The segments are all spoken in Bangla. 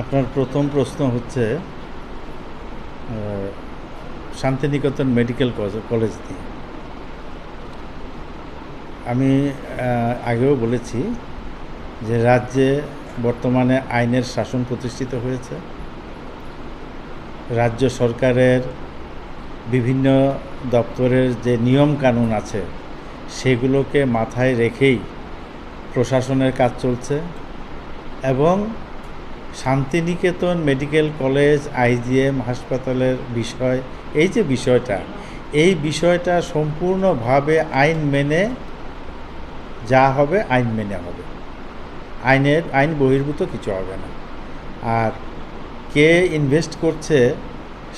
আপনার প্রথম প্রশ্ন হচ্ছে শান্তিনিকেতন মেডিকেল কলেজ দিয়ে। আমি আগেও বলেছি যে রাজ্যে বর্তমানে আইনের শাসন প্রতিষ্ঠিত হয়েছে। রাজ্য সরকারের বিভিন্ন দপ্তরের যে নিয়ম কানুন আছে, সেগুলোকে মাথায় রেখেই প্রশাসনের কাজ চলছে এবং শান্তিনিকেতন মেডিকেল কলেজ আইজিএম হাসপাতালের বিষয়। এই যে বিষয়টা, এই বিষয়টা সম্পূর্ণভাবে আইন মেনে যা হবে, আইন মেনে হবে। আইনের, আইন বহির্ভূত কিছু হবে না। আর কে ইনভেস্ট করছে,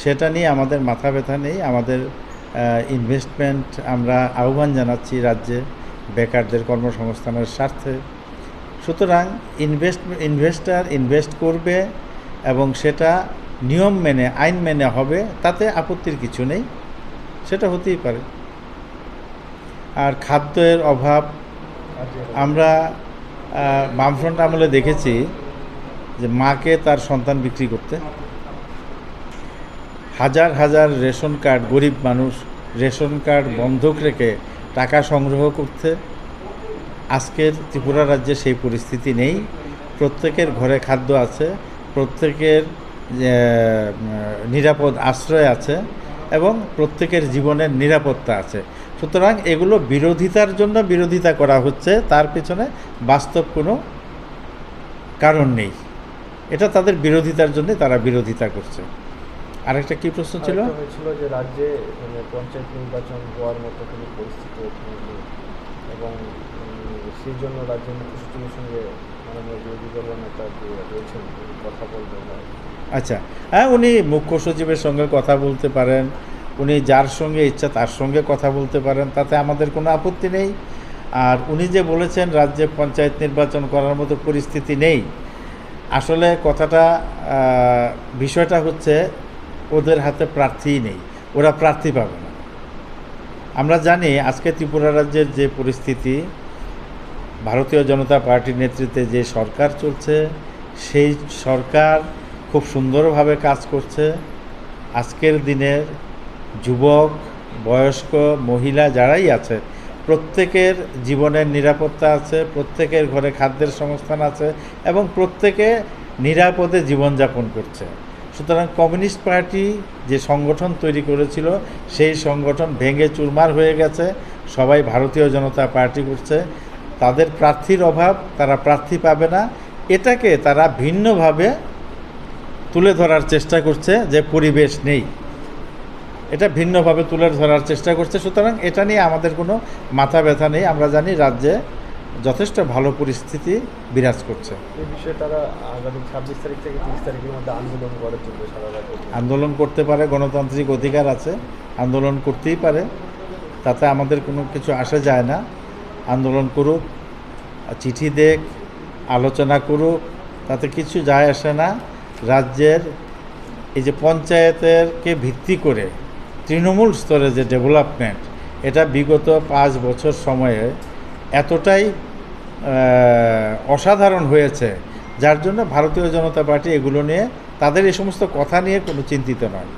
সেটা নিয়ে আমাদের মাথা ব্যথা নেই। আমাদের ইনভেস্টমেন্ট আমরা আহ্বান জানাচ্ছি রাজ্যে বেকারদের কর্মসংস্থানের স্বার্থে। সুতরাং ইনভেস্ট ইনভেস্টার ইনভেস্ট করবে এবং সেটা নিয়ম মেনে, আইন মেনে হবে, তাতে আপত্তির কিছু নেই। সেটা হতেই পারে। আর খাদ্যের অভাব, আমরা বামফ্রন্ট আমলে দেখেছি যে মাকে তার সন্তান বিক্রি করতে। হাজার হাজার রেশন কার্ড গরিব মানুষ রেশন কার্ড বন্ধক রেখে টাকা সংগ্রহ করতে। আজকের ত্রিপুরা রাজ্যে সেই পরিস্থিতি নেই। প্রত্যেকের ঘরে খাদ্য আছে, প্রত্যেকের নিরাপদ আশ্রয় আছে এবং প্রত্যেকের জীবনের নিরাপত্তা আছে। সুতরাং এগুলো বিরোধিতার জন্য বিরোধিতা করা হচ্ছে, তার পেছনে বাস্তব কোনো কারণ নেই। এটা তাদের বিরোধিতার জন্য তারা বিরোধিতা করছে। আরেকটা কি প্রশ্ন ছিল? আরেকটা যে রাজ্যে মানে পঞ্চায়েত নির্বাচন হওয়ার মতো কোনো পরিস্থিতি এবং সেই জন্য রাজ্যের মুখ্য সঙ্গে মাননীয় বিরোধী দল নেতা রয়েছেন কথা বলবেন আচ্ছা। হ্যাঁ উনি মুখ্য সচিবের সঙ্গে কথা বলতে পারেন, উনি যার সঙ্গে ইচ্ছা তার সঙ্গে কথা বলতে পারেন, তাতে আমাদের কোনো আপত্তি নেই। আর উনি যে বলেছেন রাজ্যে পঞ্চায়েত নির্বাচন করার মতো পরিস্থিতি নেই, আসলে কথাটা বিষয়টা হচ্ছে ওদের হাতে প্রার্থীই নেই, ওরা প্রার্থী পাবে না। আমরা জানি আজকে ত্রিপুরা রাজ্যের যে পরিস্থিতি ভারতীয় জনতা পার্টির নেতৃত্বে যে সরকার চলছে, সেই সরকার খুব সুন্দরভাবে কাজ করছে। আজকের দিনের যুবক, বয়স্ক, মহিলা যারাই আছে, প্রত্যেকের জীবনের নিরাপত্তা আছে, প্রত্যেকের ঘরে খাদ্যের সংস্থান আছে এবং প্রত্যেকে নিরাপদে জীবনযাপন করছে। সুতরাং কমিউনিস্ট পার্টি যে সংগঠন তৈরি করেছিল, সেই সংগঠন ভেঙে চুরমার হয়ে গেছে। সবাই ভারতীয় জনতা পার্টি করছে। তাদের প্রার্থীর অভাব তারা প্রার্থী পাবে না। এটাকে তারা ভিন্নভাবে তুলে ধরার চেষ্টা করছে যে পরিবেশ নেই। এটা ভিন্নভাবে তুলে ধরার চেষ্টা করছে। সুতরাং এটা নিয়ে আমাদের কোনো মাথা ব্যথা নেই। আমরা জানি রাজ্যে যথেষ্ট ভালো পরিস্থিতি বিরাজ করছে। এই বিষয়ে তারা আগামী ছাব্বিশ তারিখ থেকে তিরিশ তারিখের মধ্যে আন্দোলন করে আন্দোলন করতে পারে গণতান্ত্রিক অধিকার আছে। আন্দোলন করতেই পারে। তাতে আমাদের কোনো কিছু আসে যায় না। আন্দোলন করুক চিঠি দেখ, আলোচনা করুক, তাতে কিছু যায় আসে না। রাজ্যের এই যে পঞ্চায়েতেরকে ভিত্তি করে তৃণমূল স্তরে যে ডেভেলপমেন্ট, এটা বিগত পাঁচ বছর সময়ে এতটাই অসাধারণ হয়েছে। যার জন্য ভারতীয় জনতা পার্টি এগুলো নিয়ে তাদের এই সমস্ত কথা নিয়ে কোনো চিন্তিত নয়।